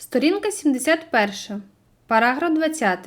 Сторінка 71. Параграф 20.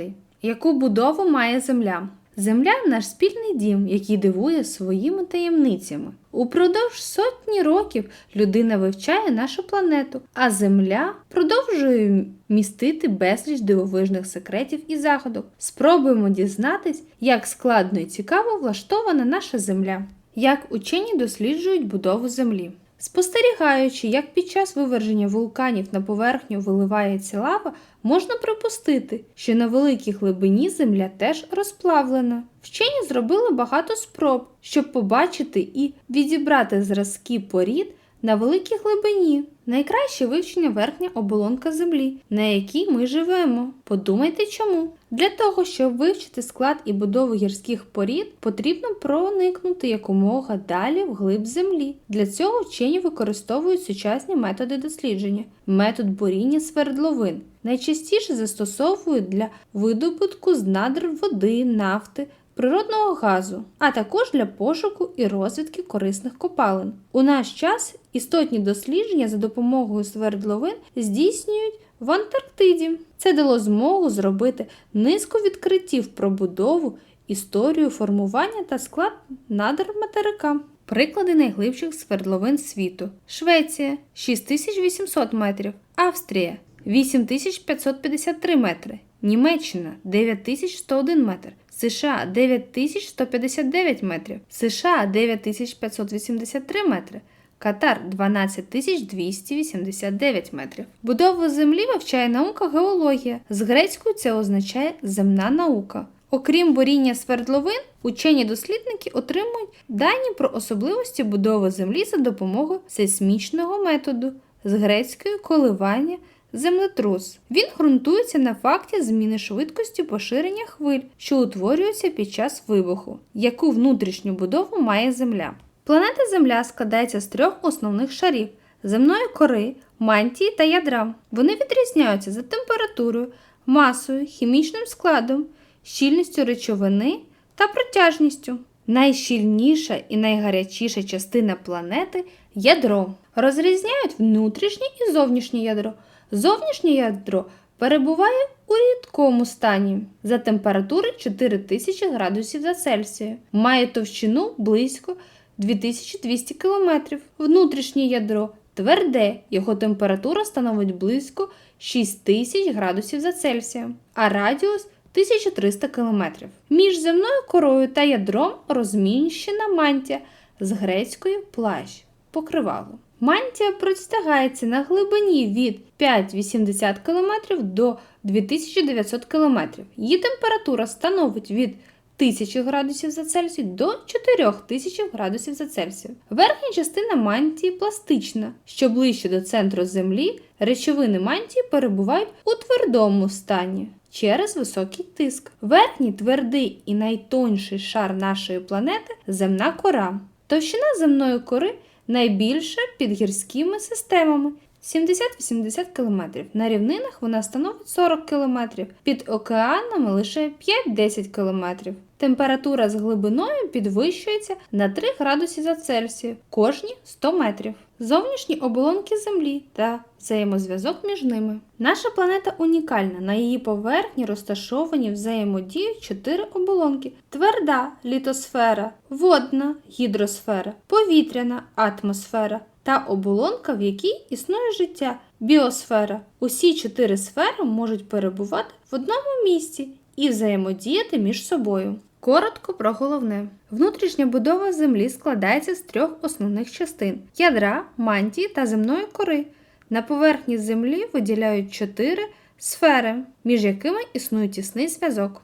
Яку будову має Земля? Земля наш спільний дім, який дивує своїми таємницями. Упродовж сотні років людина вивчає нашу планету, а Земля продовжує містити безліч дивовижних секретів і заходок. Спробуємо дізнатись, як складно і цікаво влаштована наша Земля. Як учені досліджують будову Землі. Спостерігаючи, як під час виверження вулканів на поверхню виливається лава, можна припустити, що на великій глибині земля теж розплавлена. Вчені зробили багато спроб, щоб побачити і відібрати зразки порід на великій глибині. Найкраще вивчення верхня оболонка землі, на якій ми живемо. Подумайте чому. Для того, щоб вивчити склад і будову гірських порід, потрібно проникнути якомога далі в глиб землі. Для цього вчені використовують сучасні методи дослідження, метод буріння свердловин. Найчастіше застосовують для видобутку з надр води, нафти, природного газу, а також для пошуку і розвідки корисних копалин. У наш час істотні дослідження за допомогою свердловин здійснюють в Антарктиді. Це дало змогу зробити низку відкриттів про будову, історію формування та склад надр материка. Приклади найглибших свердловин світу: Швеція 6800 метрів, Австрія 8553 метри, Німеччина 9101 метр, США 9159 метрів, США 9583 метри. Катар 12289 метрів. Будову землі вивчає наука геологія. З грецькою це означає земна наука. Окрім боріння свердловин, учені дослідники отримують дані про особливості будови землі за допомогою сейсмічного методу з грецькою коливання землетрус. Він ґрунтується на факті зміни швидкості поширення хвиль, що утворюються під час вибуху, яку внутрішню будову має Земля. Планета Земля складається з трьох основних шарів земної кори, мантії та ядра. Вони відрізняються за температурою, масою, хімічним складом, щільністю речовини та протяжністю. Найщільніша і найгарячіша частина планети ядро. Розрізняють внутрішнє і зовнішнє ядро. Зовнішнє ядро перебуває у рідкому стані за температури 4000 градусів за Цельсію, має товщину близько 2200 км. Внутрішнє ядро тверде, його температура становить близько 6000 градусів за Цельсієм, а радіус 1300 км. Між земною корою та ядром розміщена мантія з грецької плащ покривало. Мантія простягається на глибині від 5,80 км до 2900 км. Її температура становить від 1000 градусів за Цельсію до 4000 градусів за Цельсію. Верхня частина мантії пластична. Що ближче до центру Землі, речовини мантії перебувають у твердому стані через високий тиск. Верхній твердий і найтонший шар нашої планети земна кора. Товщина земної кори найбільша під гірськими системами 70-80 км. На рівнинах вона становить 40 км, під океанами лише 5-10 км. Температура з глибиною підвищується на 3 градуси за Цельсію кожні 100 метрів. Зовнішні оболонки Землі та взаємозв'язок між ними. Наша планета унікальна. На її поверхні розташовані взаємодіють чотири оболонки: тверда літосфера, водна гідросфера, повітряна атмосфера та оболонка, в якій існує життя біосфера. Усі чотири сфери можуть перебувати в одному місці і взаємодіяти між собою. Коротко про головне. Внутрішня будова Землі складається з трьох основних частин: ядра, мантії та земної кори. На поверхні Землі виділяють чотири сфери, між якими існує тісний зв'язок.